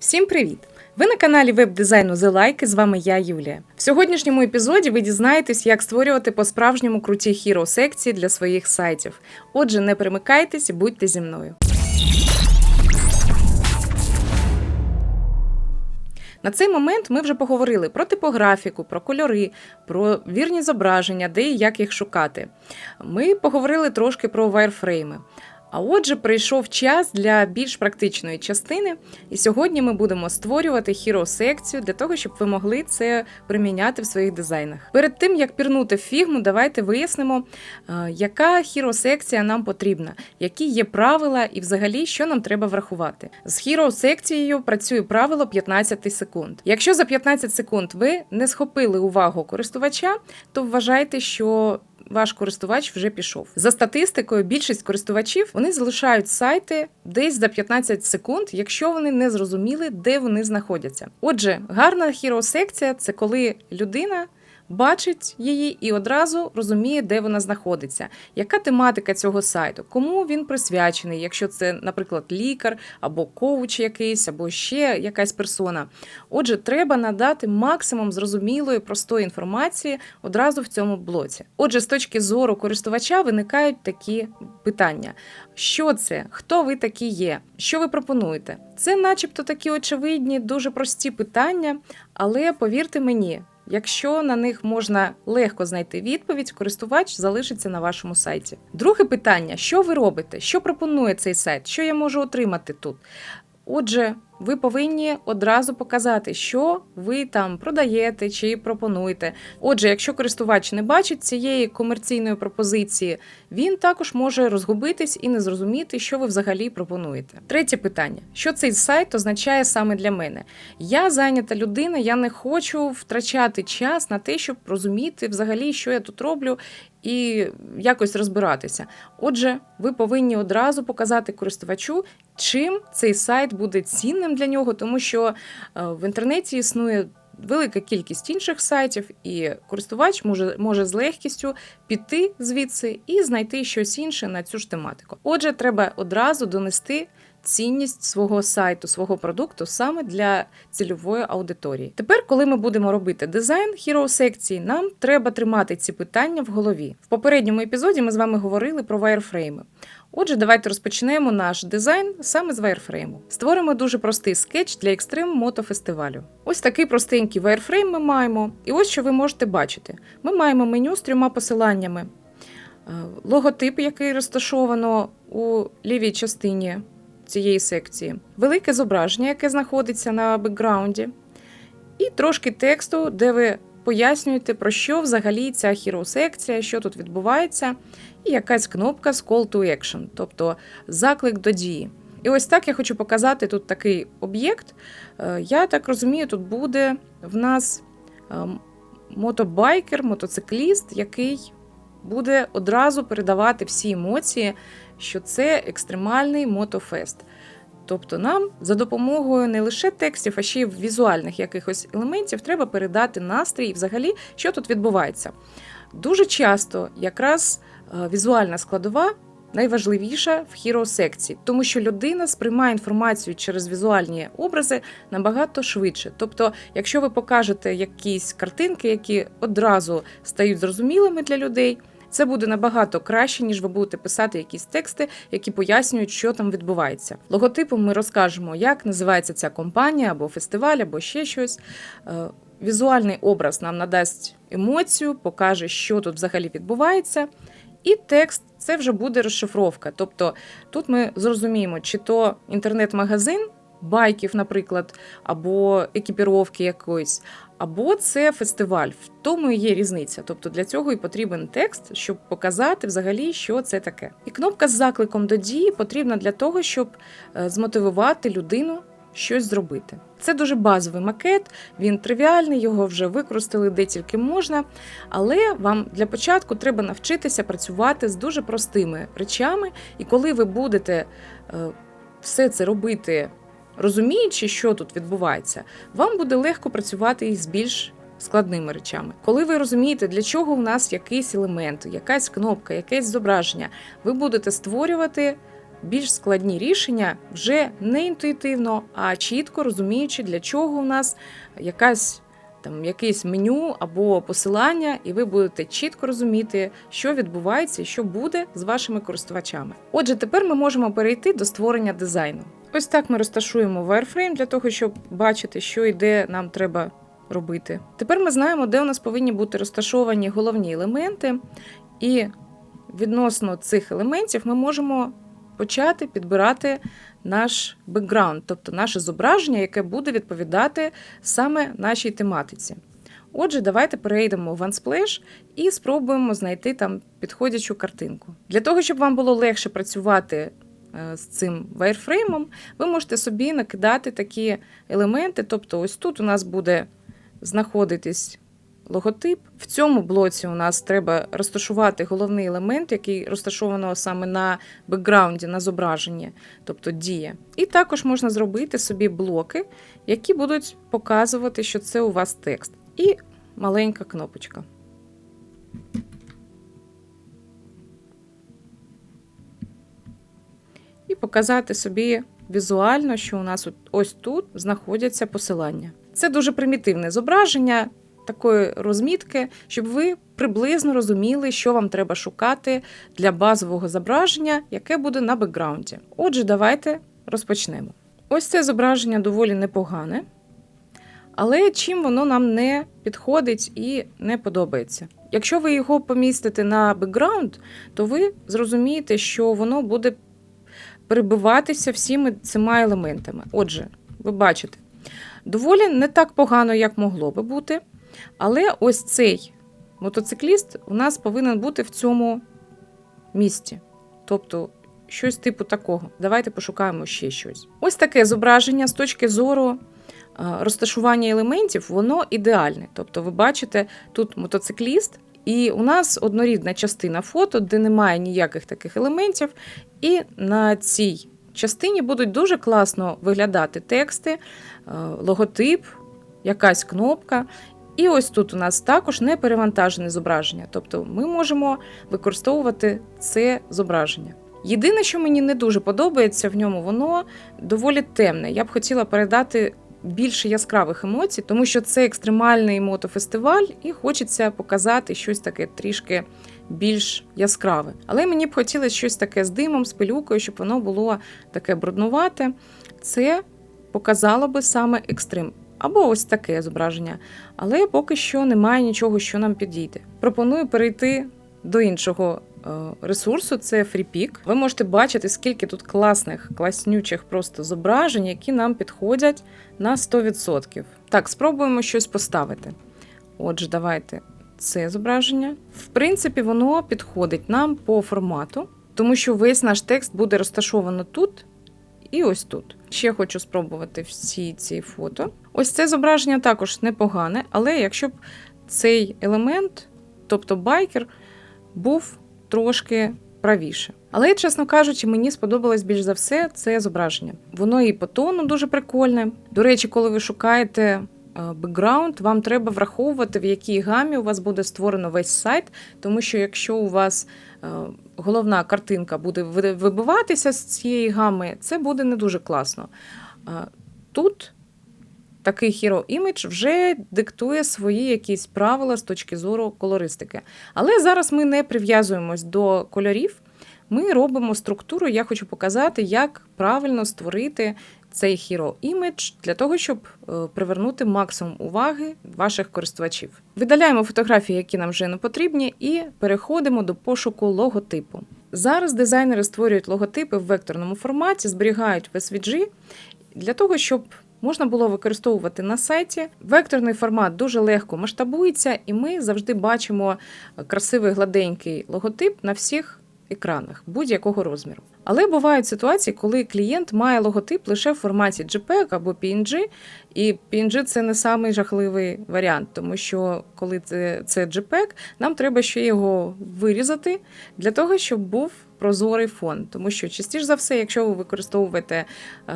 Всім привіт! Ви на каналі веб-дизайну The Like, з вами я, Юлія. В сьогоднішньому епізоді ви дізнаєтесь, як створювати по-справжньому круті хіро секції для своїх сайтів. Отже, не перемикайтесь будьте зі мною. На цей момент ми вже поговорили про типографіку, про кольори, про вірні зображення, де і як їх шукати. Ми поговорили трошки про вайрфрейми. А отже, прийшов час для більш практичної частини, і сьогодні ми будемо створювати хіро секцію для того, щоб ви могли це приміняти в своїх дизайнах. Перед тим як пірнути фігму, давайте вияснимо, е, яка хіро секція нам потрібна, які є правила і взагалі що нам треба врахувати. З хіро секцією працює правило 15 секунд. Якщо за 15 секунд ви не схопили увагу користувача, то вважайте, що ваш користувач вже пішов. За статистикою, більшість користувачів вони залишають сайти десь за 15 секунд, якщо вони не зрозуміли, де вони знаходяться. Отже, гарна хіро-секція це коли людина. Бачить її і одразу розуміє, де вона знаходиться, яка тематика цього сайту, кому він присвячений, якщо це, наприклад, лікар або коуч якийсь, або ще якась персона. Отже, треба надати максимум зрозумілої, простої інформації одразу в цьому блоці. Отже, з точки зору користувача виникають такі питання: що це, хто ви такі є, що ви пропонуєте? Це, начебто, такі очевидні, дуже прості питання, але повірте мені. Якщо на них можна легко знайти відповідь, користувач залишиться на вашому сайті. Друге питання: що ви робите? Що пропонує цей сайт? Що я можу отримати тут? Отже, ви повинні одразу показати, що ви там продаєте чи пропонуєте. Отже, якщо користувач не бачить цієї комерційної пропозиції, він також може розгубитись і не зрозуміти, що ви взагалі пропонуєте. Третє питання: що цей сайт означає саме для мене? Я зайнята людина, я не хочу втрачати час на те, щоб розуміти взагалі, що я тут роблю. І якось розбиратися. Отже, ви повинні одразу показати користувачу, чим цей сайт буде цінним для нього, тому що е, в інтернеті існує велика кількість інших сайтів, і користувач може, може з легкістю піти звідси і знайти щось інше на цю ж тематику. Отже, треба одразу донести. Цінність свого сайту, свого продукту саме для цільової аудиторії. Тепер, коли ми будемо робити дизайн хіро секції, нам треба тримати ці питання в голові. В попередньому епізоді ми з вами говорили про вайрфрейми. Отже, давайте розпочнемо наш дизайн саме з вайрфрейму. Створимо дуже простий скетч для екстрим мотофестивалю. Ось такий простенький вайрфрейм ми маємо. І ось що ви можете бачити: ми маємо меню з трьома посиланнями. Е, логотип, який розташовано у лівій частині цієї секції, велике зображення, яке знаходиться на бекграунді, і трошки тексту, де ви пояснюєте, про що взагалі ця хіро-секція, що тут відбувається, і якась кнопка з Call to Action, тобто заклик до дії. І ось так я хочу показати тут такий об'єкт. Е, я так розумію, тут буде в нас е, мотобайкер, мотоцикліст, який буде одразу передавати всі емоції, що це екстремальний мотофест. Тобто нам за допомогою не лише текстів, а ще й візуальних якихось елементів треба передати настрій і взагалі, що тут відбувається. Дуже часто якраз е, візуальна складова найважливіша в хіро секції, тому що людина сприймає інформацію через візуальні образи набагато швидше. Тобто, якщо ви покажете якісь картинки, які одразу стають зрозумілими для людей. Це буде набагато краще, ніж ви будете писати якісь тексти, які пояснюють, що там відбувається. Логотипом ми розкажемо, як називається ця компанія або фестиваль, або ще щось. Е, візуальний образ нам надасть емоцію, покаже, що тут взагалі відбувається. І текст це вже буде розшифровка. Тобто тут ми зрозуміємо, чи то інтернет-магазин байків, наприклад, або екіпіровки якоїсь, або це фестиваль. В тому і є різниця. Тобто для цього і потрібен текст, щоб показати взагалі, що це таке. І кнопка з закликом до дії потрібна для того, щоб е, змотивувати людину. Щось зробити. Це дуже базовий макет, він тривіальний, його вже використали де тільки можна. Але вам для початку треба навчитися працювати з дуже простими речами, і коли ви будете е, все це робити розуміючи, що тут відбувається, вам буде легко працювати із більш складними речами. Коли ви розумієте, для чого у нас якийсь елемент, якась кнопка, якесь зображення, ви будете створювати більш складні рішення вже не інтуїтивно, а чітко розуміючи, для чого у нас якась. Там якесь меню або посилання, і ви будете чітко розуміти, що відбувається і що буде з вашими користувачами. Отже, тепер ми можемо перейти до створення дизайну. Ось так ми розташуємо wireframe для того, щоб бачити, що і де нам треба робити. Тепер ми знаємо, де у нас повинні бути розташовані головні елементи, і відносно цих елементів ми можемо почати підбирати наш бекграунд, тобто наше зображення, яке буде відповідати саме нашій тематиці. Отже, давайте перейдемо в Unsplash і спробуємо знайти там підходячу картинку. Для того, щоб вам було легше працювати з цим вайрфреймом, ви можете собі накидати такі елементи. Тобто, ось тут у нас буде знаходитись логотип. В цьому блоці у нас треба розташувати головний елемент, який розташовано саме на бекграунді, на зображенні, тобто дія. І також можна зробити собі блоки, які будуть показувати, що це у вас текст. І маленька кнопочка. Показати собі візуально, що у нас ось тут знаходяться посилання. Це дуже примітивне зображення такої розмітки, щоб ви приблизно розуміли, що вам треба шукати для базового зображення, яке буде на бекграунді. Отже, давайте розпочнемо. Ось це зображення доволі непогане, але чим воно нам не підходить і не подобається. Якщо ви його помістите на бекграунд, то ви зрозумієте, що воно буде перебиватися всіми цими елементами. Отже, ви бачите, доволі не так погано, як могло би бути. Але ось цей мотоцикліст у нас повинен бути в цьому місці. Тобто щось типу такого. Давайте пошукаємо ще щось. Ось таке зображення з точки зору е, розташування елементів, воно ідеальне. Тобто, ви бачите, тут мотоцикліст, і у нас однорідна частина фото, де немає ніяких таких елементів. І на цій частині будуть дуже класно виглядати тексти, е, логотип, якась кнопка. І ось тут у нас також не перевантажене зображення, тобто ми можемо використовувати це зображення. Єдине, що мені не дуже подобається в ньому, воно доволі темне. Я б хотіла передати більше яскравих емоцій, тому що це екстремальний мотофестиваль, і хочеться показати щось таке трішки більш яскраве. Але мені б хотілося щось таке з димом, з пилюкою, щоб воно було таке бруднувате. Це показало би саме екстрим. Або ось таке зображення. Але поки що немає нічого, що нам підійде. Пропоную перейти до іншого ресурсу, це FreePic. Ви можете бачити, скільки тут класних, класнючих просто зображень, які нам підходять на 100%. Так, спробуємо щось поставити. Отже, давайте це зображення. В принципі, воно підходить нам по формату, тому що весь наш текст буде розташовано тут і ось тут. Ще хочу спробувати всі ці фото. Ось це зображення також непогане, але якщо б цей елемент, тобто байкер, був трошки правіше. Але, чесно кажучи, мені сподобалось більш за все це зображення. Воно і по тону дуже прикольне. До речі, коли ви шукаєте е, бекграунд, вам треба враховувати, в якій гамі у вас буде створено весь сайт, тому що якщо у вас е, головна картинка буде вибиватися з цієї гами, це буде не дуже класно. Е, Тут такий Hero Image вже диктує свої якісь правила з точки зору колористики. Але зараз ми не прив'язуємось до кольорів. Ми робимо структуру. Я хочу показати, як правильно створити цей Hero Image для того, щоб е, привернути максимум уваги ваших користувачів. Видаляємо фотографії, які нам вже не потрібні, і переходимо до пошуку логотипу. Зараз дизайнери створюють логотипи в векторному форматі, зберігають в SVG для того, щоб можна було використовувати на сайті. Векторний формат дуже легко масштабується, і ми завжди бачимо красивий гладенький логотип на всіх екранах будь-якого розміру. Але бувають ситуації, коли клієнт має логотип лише в форматі JPEG або PNG, і PNG це не самий жахливий варіант, тому що коли це, це JPEG, нам треба ще його вирізати для того, щоб був прозорий фон. Тому що частіше за все, якщо ви використовуєте е,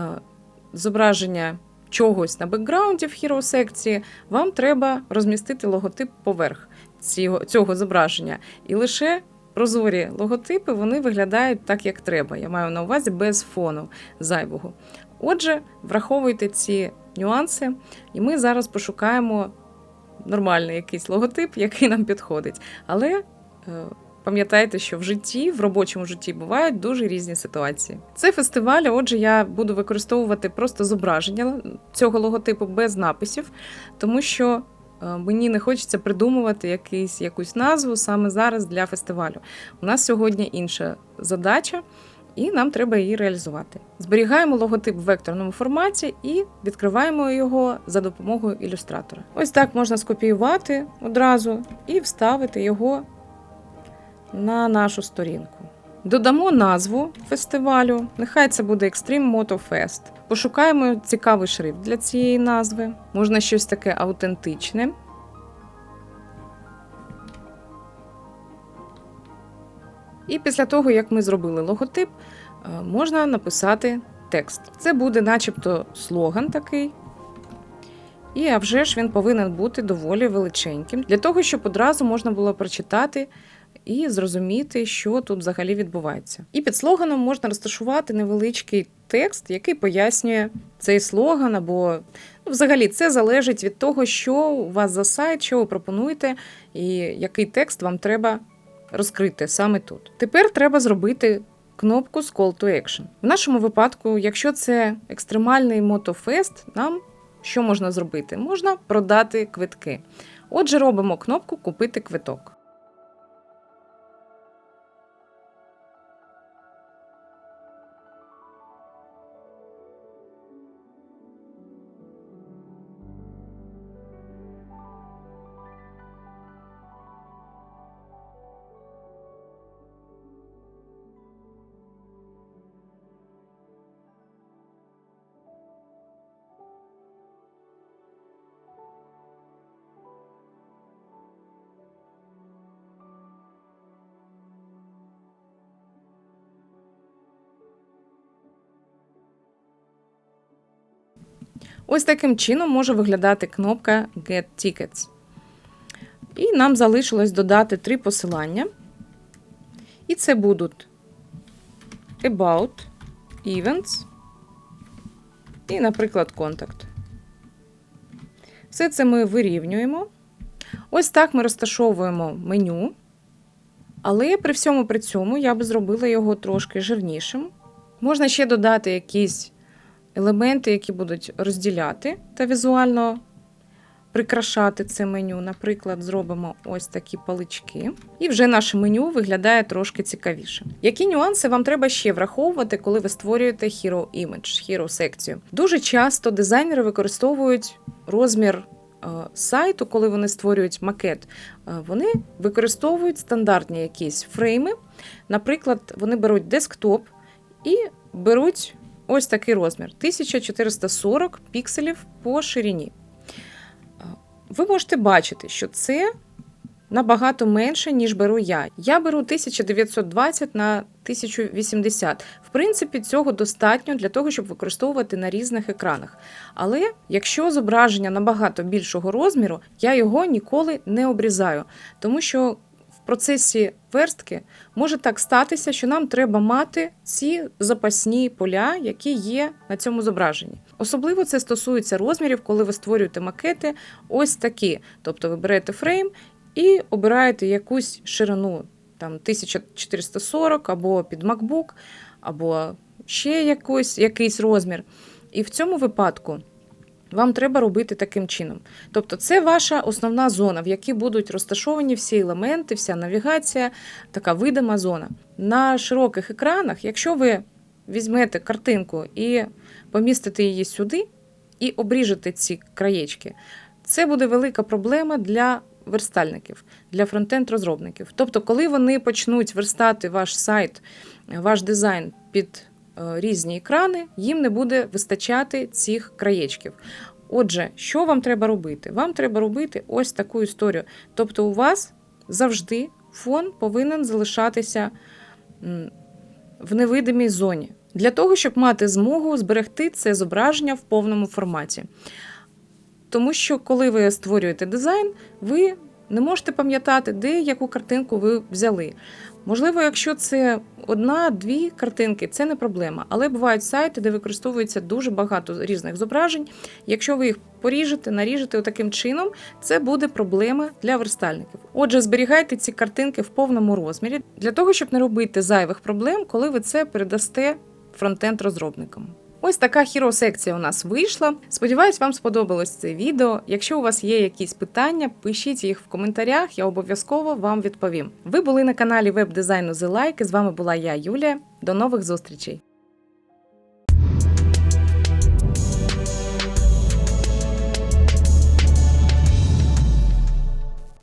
зображення чогось на бекграунді в Hero секції, вам треба розмістити логотип поверх цього, цього зображення і лише прозорі логотипи вони виглядають так, як треба. Я маю на увазі без фону зайвого. Отже, враховуйте ці нюанси, і ми зараз пошукаємо нормальний якийсь логотип, який нам підходить. Але е, пам'ятайте, що в житті, в робочому житті бувають дуже різні ситуації. Це фестиваль, отже, я буду використовувати просто зображення цього логотипу без написів, тому що. е, Мені не хочеться придумувати якийсь, якусь назву саме зараз для фестивалю. У нас сьогодні інша задача, і нам треба її реалізувати. Зберігаємо логотип в векторному форматі і відкриваємо його за допомогою ілюстратора. Ось так можна скопіювати одразу і вставити його на нашу сторінку. Додамо назву фестивалю. Нехай це буде Extreme Moto Fest. Пошукаємо цікавий шрифт для цієї назви. Можна щось таке аутентичне. І після того, як ми зробили логотип, е, можна написати текст. Це буде начебто слоган такий. І а вже ж він повинен бути доволі величеньким, для того, щоб одразу можна було прочитати і зрозуміти, що тут взагалі відбувається. І під слоганом можна розташувати невеличкий текст, який пояснює цей слоган, або ну, взагалі це залежить від того, що у вас за сайт, що ви пропонуєте, і який текст вам треба розкрити саме тут. Тепер треба зробити кнопку з Call to Action. В нашому випадку, якщо це екстремальний мотофест, нам що можна зробити? Можна продати квитки. Отже, робимо кнопку Купити квиток. Ось таким чином може виглядати кнопка Get Tickets. І нам залишилось додати три посилання. І це будуть About, Events і, наприклад, Contact. Все це ми вирівнюємо. Ось так ми розташовуємо меню. Але при всьому при цьому я би зробила його трошки жирнішим. Можна ще додати якісь елементи, які будуть розділяти та візуально прикрашати це меню. Наприклад, зробимо ось такі палички, і вже наше меню виглядає трошки цікавіше. Які нюанси вам треба ще враховувати, коли ви створюєте Hero Image, Hero секцію? Дуже часто дизайнери використовують розмір. е, Сайту, коли вони створюють макет, е, вони використовують стандартні якісь фрейми. Наприклад, вони беруть десктоп і беруть ось такий розмір 1440 пікселів по ширині. Ви можете бачити, що це набагато менше, ніж беру я. Я беру 1920 на 1080. В принципі, цього достатньо для того, щоб використовувати на різних екранах. Але якщо зображення набагато більшого розміру, я його ніколи не обрізаю, тому що процесі верстки може так статися, що нам треба мати ці запасні поля, які є на цьому зображенні. Особливо це стосується розмірів, коли ви створюєте макети ось такі. Тобто ви берете фрейм і обираєте якусь ширину там 1440 або під MacBook, або ще якийсь, якийсь розмір. І в цьому випадку. Вам треба робити таким чином. Тобто, це ваша основна зона, в якій будуть розташовані всі елементи, вся навігація, така видима зона. На широких екранах, якщо ви візьмете картинку і помістите її сюди, і обріжете ці краєчки, це буде велика проблема для верстальників, для фронтенд-розробників. Тобто, коли вони почнуть верстати ваш сайт, ваш дизайн під різні екрани, їм не буде вистачати цих краєчків. Отже, що вам треба робити? Вам треба робити ось таку історію. Тобто, у вас завжди фон повинен залишатися в невидимій зоні для того, щоб мати змогу зберегти це зображення в повному форматі. Тому що, коли ви створюєте дизайн, ви не можете пам'ятати, де яку картинку ви взяли. Можливо, якщо це одна-дві картинки, це не проблема. Але бувають сайти, де використовується дуже багато різних зображень. Якщо ви їх поріжете, наріжете таким чином, це буде проблема для верстальників. Отже, зберігайте ці картинки в повному розмірі для того, щоб не робити зайвих проблем, коли ви це передасте фронтенд розробникам. Ось така хіро-секція у нас вийшла. Сподіваюсь, вам сподобалось це відео. Якщо у вас є якісь питання, пишіть їх в коментарях, я обов'язково вам відповім. Ви були на каналі веб-дизайну The Like, з вами була я, Юлія. До нових зустрічей!